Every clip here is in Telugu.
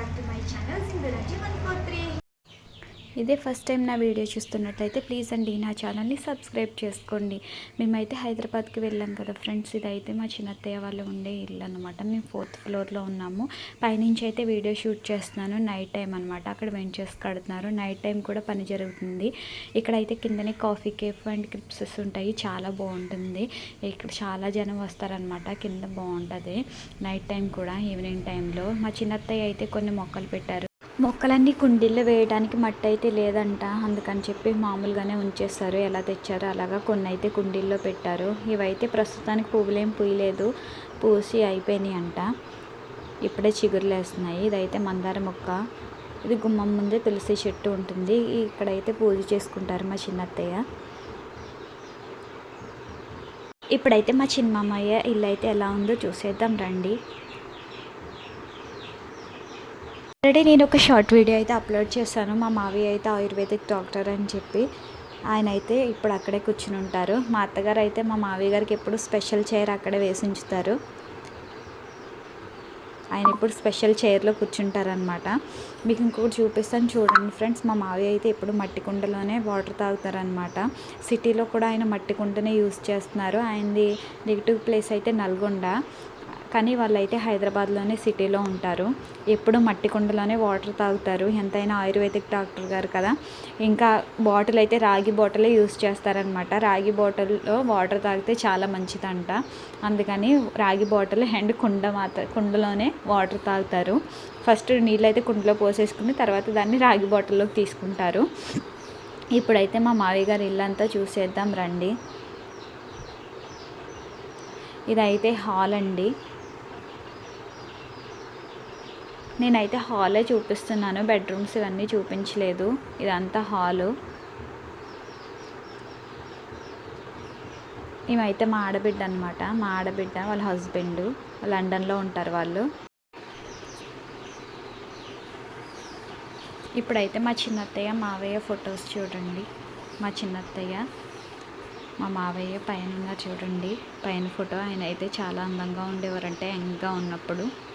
back to my channel Sindhuraji 143 ఇదే ఫస్ట్ టైం నా వీడియో చూస్తున్నట్లయితే ప్లీజ్ అండి నా ఛానల్ని సబ్స్క్రైబ్ చేసుకోండి. మేమైతే హైదరాబాద్కి వెళ్ళాం కదా ఫ్రెండ్స్ ఇదైతే మా చిన్నత్తయ్య వాళ్ళు ఉండే ఇల్లు అనమాట మేము ఫోర్త్ ఫ్లోర్లో ఉన్నాము. పైనుంచి అయితే వీడియో షూట్ చేస్తున్నాను. నైట్ టైం అనమాట అక్కడ వెంచర్స్ కడుతున్నారు. నైట్ టైం కూడా పని జరుగుతుంది. ఇక్కడైతే కిందనే కాఫీ కేఫ్ అండ్ క్రిప్సెస్ ఉంటాయి. చాలా బాగుంటుంది. ఇక్కడ చాలా జనం వస్తారనమాట కింద బాగుంటుంది. నైట్ టైం కూడా ఈవినింగ్ టైంలో మా చిన్నత్తయ్య అయితే కొన్ని మొక్కలు పెట్టారు. మొక్కలన్నీ కుండీల్లో వేయడానికి మట్టి అయితే లేదంట. అందుకని చెప్పి మామూలుగానే ఉంచేస్తారు. ఎలా తెచ్చారో అలాగా కొన్ని అయితే కుండీల్లో పెట్టారు. ఇవైతే ప్రస్తుతానికి పువ్వులేం పూయలేదు. పూసి అయిపోయినాయి అంట ఇప్పుడే చిగురులు వేస్తున్నాయి. ఇదైతే మందార మొక్క. ఇది గుమ్మం ముందే తులసి చెట్టు ఉంటుంది. ఇక్కడైతే పూజ చేసుకుంటారు మా చిన్నత్తయ్య. ఇప్పుడైతే మా చిన్నమ్మయ్య ఇల్లు అయితే ఎలా ఉందో చూసేద్దాం రండి. సాటర్డే నేను ఒక షార్ట్ వీడియో అయితే అప్లోడ్ చేశాను. మా మావి అయితే ఆయుర్వేదిక్ డాక్టర్ అని చెప్పి ఆయన అయితే ఇప్పుడు అక్కడే కూర్చుని ఉంటారు. మా అత్తగారు అయితే మా మావి గారికి ఎప్పుడు స్పెషల్ చైర్ అక్కడే వేసి ఉంచుతారు. ఆయన ఇప్పుడు స్పెషల్ చైర్లో కూర్చుంటారనమాట మీకు ఇంకొకటి చూపిస్తాను. చూడండి ఫ్రెండ్స్ మా మావి అయితే ఎప్పుడు మట్టి కుండలోనే వాటర్ తాగుతారనమాట సిటీలో కూడా ఆయన మట్టి కుండనే యూస్ చేస్తున్నారు. ఆయనది నెగిటివ్ ప్లేస్ అయితే నల్గొండ. కానీ వాళ్ళైతే హైదరాబాద్లోనే సిటీలో ఉంటారు. ఎప్పుడు మట్టి కుండలోనే వాటర్ తాగుతారు. ఎంతైనా ఆయుర్వేదిక్ డాక్టర్ గారు కదా. ఇంకా బాటిల్ అయితే రాగి బాటిలే యూస్ చేస్తారనమాట రాగి బాటిల్లో వాటర్ తాగితే చాలా మంచిదంట. అందుకని రాగి బాటిల్ అండ్ కుండ మాత్ర కుండలోనే వాటర్ తాగుతారు. ఫస్ట్ నీళ్ళైతే కుండలో పోసేసుకుని తర్వాత దాన్ని రాగి బాటిల్లోకి తీసుకుంటారు. ఇప్పుడైతే మా మావి గారి ఇల్లంతా చూసేద్దాం రండి. ఇదైతే హాల్ అండి. నేనైతే హాలే చూపిస్తున్నాను. బెడ్రూమ్స్ ఇవన్నీ చూపించలేదు. ఇదంతా హాలు. ఈమెయితే మా ఆడబిడ్డ అనమాట మా ఆడబిడ్డ వాళ్ళ హస్బెండ్. లండన్లో ఉంటారు వాళ్ళు. ఇప్పుడైతే మా చిన్నత్తయ్య మావయ్య ఫొటోస్ చూడండి. మా చిన్నత్తయ్య మా మావయ్య పైన చూడండి. పైన ఫోటో ఆయన అయితే చాలా అందంగా ఉండేవారంటే యంగ్గా ఉన్నప్పుడు.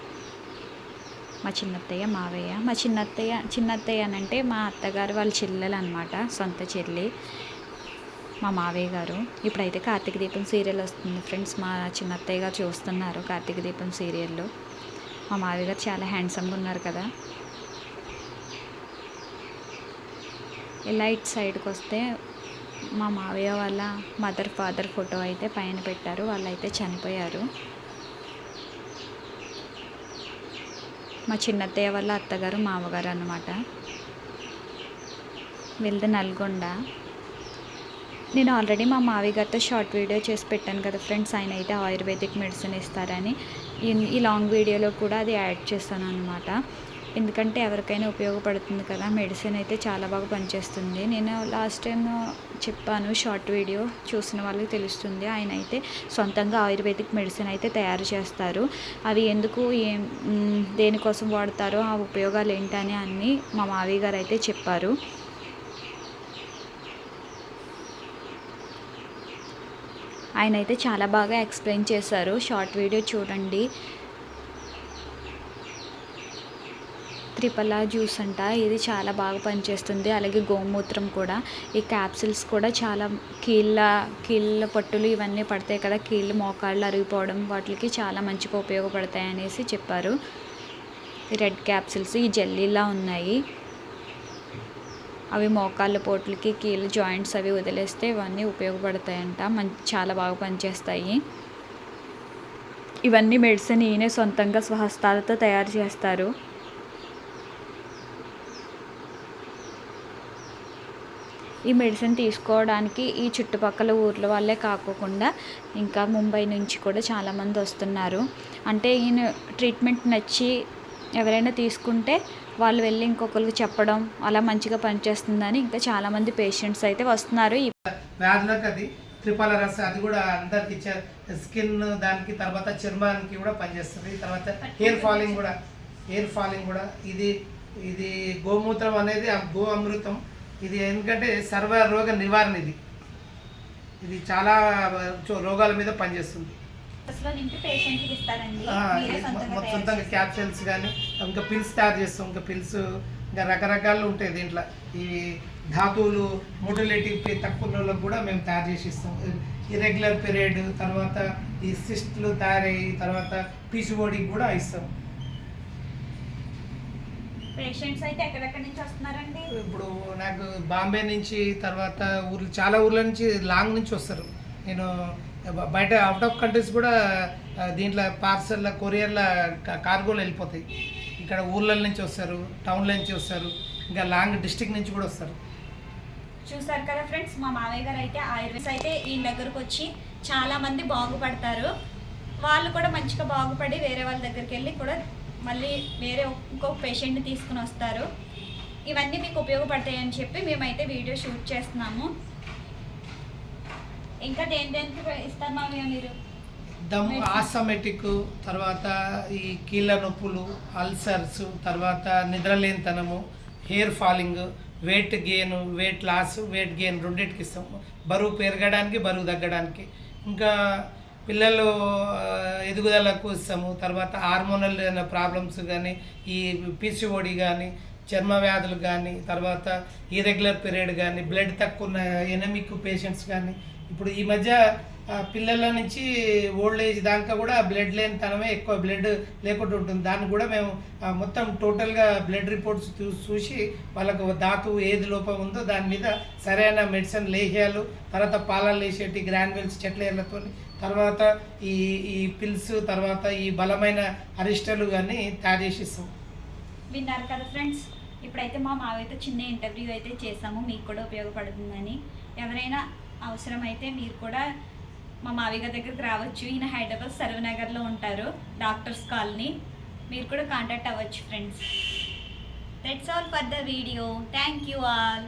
మా చిన్నత్తయ్య మావయ్య. మా చిన్నత్తయ్య చిన్నత్తయ్య అని అంటే మా అత్తగారు వాళ్ళ చెల్లెలు అనమాట సొంత చెల్లి. మా మావయ్య గారు. ఇప్పుడైతే కార్తీక దీపం సీరియల్ వస్తుంది ఫ్రెండ్స్. మా చిన్నత్తయ్య గారు చూస్తున్నారు కార్తీక దీపం సీరియల్లో మా మావయ్య గారు చాలా హ్యాండ్సమ్గా ఉన్నారు కదా. ఇలా ఇటు సైడ్కి వస్తే మా మావయ్య వాళ్ళ మదర్ ఫాదర్ ఫోటో అయితే పైన పెట్టారు. వాళ్ళైతే చనిపోయారు. మా చిన్నత్తయ్య వాళ్ళ అత్తగారు మామగారు అనమాట వెళ్తే నల్గొండ. నేను ఆల్రెడీ మా మావి గారితో షార్ట్ వీడియో చేసి పెట్టాను కదా ఫ్రెండ్స్ ఆయన అయితే ఆయుర్వేదిక్ మెడిసిన్ ఇస్తారని. ఈ లాంగ్ వీడియోలో కూడా అది యాడ్ చేస్తాను అనమాట ఎందుకంటే ఎవరికైనా ఉపయోగపడుతుంది కదా. మెడిసిన్ అయితే చాలా బాగా పనిచేస్తుంది. నేను లాస్ట్ టైం చెప్పాను షార్ట్ వీడియో చూసిన వాళ్ళకి తెలుస్తుంది. ఆయన అయితే సొంతంగా ఆయుర్వేదిక్ మెడిసిన్ అయితే తయారు చేస్తారు. అవి ఎందుకు ఏం దేనికోసం వాడతారో ఆ ఉపయోగాలు ఏంటని అన్నీ మా మావి గారు అయితే చెప్పారు. ఆయన అయితే చాలా బాగా ఎక్స్ప్లెయిన్ చేశారు. షార్ట్ వీడియో చూడండి. త్రిపల జ్యూస్ అంట. ఇది చాలా బాగా పనిచేస్తుంది. అలాగే గోమూత్రం కూడా. ఈ క్యాప్సిల్స్ కూడా చాలా కీళ్ళ కీళ్ళ పట్టులు ఇవన్నీ పడతాయి కదా. కీళ్ళు మోకాళ్ళు అరిగిపోవడం వాటికి చాలా మంచిగా ఉపయోగపడతాయి అనేసి చెప్పారు. రెడ్ క్యాప్సిల్స్ ఈ జెల్లీలా ఉన్నాయి. అవి మోకాళ్ళ పోట్లకి కీళ్ళ జాయింట్స్ అవి వదిలేస్తే ఇవన్నీ ఉపయోగపడతాయంట. మంచి చాలా బాగా పనిచేస్తాయి. ఇవన్నీ మెడిసిన్ ఈయనే సొంతంగా స్వహస్తాలతో తయారు చేస్తారు. ఈ మెడిసిన్ తీసుకోవడానికి ఈ చుట్టుపక్కల ఊర్ల వాళ్ళే కాకోకుండా ఇంకా ముంబై నుంచి కూడా చాలామంది వస్తున్నారు. అంటే ఈయన ట్రీట్మెంట్ నచ్చి ఎవరైనా తీసుకుంటే వాళ్ళు వెళ్ళి ఇంకొకరికి చెప్పడం అలా మంచిగా పనిచేస్తుందని ఇంకా చాలామంది పేషెంట్స్ అయితే వస్తున్నారు. అది త్రిపాల రస అది కూడా అందరికి స్కిన్ దానికి తర్వాత చర్మానికి కూడా పనిచేస్తుంది. తర్వాత హెయిర్ ఫాలింగ్ కూడా హెయిర్ ఫాలింగ్ కూడా. ఇది ఇది గోమూత్రం అనేది ఆ గో అమృతం. ఇది ఎందుకంటే సర్వ రోగ నివారణ ఇది. ఇది చాలా రోగాల మీద పనిచేస్తుంది. సొంతంగా. క్యాప్సూల్స్ కానీ ఇంకా పిల్స్ తయారు చేస్తాం. ఇంకా పిల్స్ ఇంకా రకరకాలు ఉంటాయి దీంట్లో. ఈ ధాతువులు మోటిలేటివ్ తక్కువ వాళ్ళకి కూడా మేము తయారు చేసి ఇస్తాం. ఇరెగ్యులర్ పీరియడ్ తర్వాత ఈ సిస్ట్లు తయారయ్యి తర్వాత పీచుబోడికి కూడా ఇస్తాం. పేషెంట్స్ అయితే ఎక్కడెక్కడి నుంచి వస్తున్నారండి? ఇప్పుడు నాకు బాంబే నుంచి తర్వాత ఊర్లు చాలా ఊర్ల నుంచి లాంగ్ నుంచి వస్తారు. నేను బయట అవుట్ ఆఫ్ కంట్రీస్ కూడా దీంట్లో పార్సల్ కొరియర్ల కార్గోలు వెళ్ళిపోతాయి. ఇక్కడ ఊర్ల నుంచి వస్తారు టౌన్ల నుంచి వస్తారు ఇంకా లాంగ్ డిస్టిక్ నుంచి కూడా వస్తారు. చూసారు కదా ఫ్రెండ్స్ మా మావయ్య గారు అయితే ఆయుర్వేద అయితే ఈయన దగ్గరకు వచ్చి చాలా మంది బాగుపడతారు. వాళ్ళు కూడా మంచిగా బాగుపడి వేరే వాళ్ళ దగ్గరికి వెళ్ళి కూడా మళ్ళీ వేరే ఇంకొక పేషెంట్ని తీసుకుని వస్తారు. ఇవన్నీ మీకు ఉపయోగపడతాయి అని చెప్పి మేమైతే వీడియో షూట్ చేస్తున్నాము. ఇంకా దేని దేనికి ఇస్తారు మామయ్య మీరు? దమ్. ఆస్థమెటిక్ తర్వాత ఈ కీళ్ళ నొప్పులు అల్సర్స్ తర్వాత నిద్రలేనితనము hair falling weight gain weight loss weight gain రెండింటికి ఇస్తాం బరువు పెరగడానికి బరువు తగ్గడానికి. ఇంకా పిల్లలు ఎదుగుదలకు ఇస్తాము తర్వాత హార్మోనల్ ప్రాబ్లమ్స్ కానీ ఈ పీసీఓడి కానీ చర్మ వ్యాధులు కానీ తర్వాత ఇరెగ్యులర్ పీరియడ్ కానీ బ్లడ్ తక్కువ ఉన్న ఎనమిక్ పేషెంట్స్ కానీ ఇప్పుడు ఈ మధ్య పిల్లల నుంచి ఓల్డ్ ఏజ్ దాకా కూడా బ్లడ్ లేని తనమే ఎక్కువ బ్లడ్ లేకుండా ఉంటుంది. దాన్ని కూడా మేము మొత్తం టోటల్గా బ్లడ్ రిపోర్ట్స్ చూసి వాళ్ళకు ధాతువు ఏది లోపం ఉందో దాని మీద సరైన మెడిసిన్ లేహ్యాలు తర్వాత పాలలు వేసేటి గ్రాన్వెల్స్ చెట్లేళ్ళతో తర్వాత ఈ ఈ పిల్స్ తర్వాత ఈ బలమైన అరిష్టలు కానీ తయారు చేసి ఇస్తాం విన్నారు కదా ఫ్రెండ్స్ ఇప్పుడైతే మా మావైతే చిన్న ఇంటర్వ్యూ అయితే చేసాము. మీకు కూడా ఉపయోగపడుతుందని. ఎవరైనా అవసరమైతే మీరు కూడా మా మావయ్య గారి దగ్గరికి రావచ్చు. ఈయన హైదరాబాద్ సర్వనగర్లో ఉంటారు డాక్టర్స్ కాలనీ. మీరు కూడా కాంటాక్ట్ అవ్వచ్చు friends. That's all for the video thank you all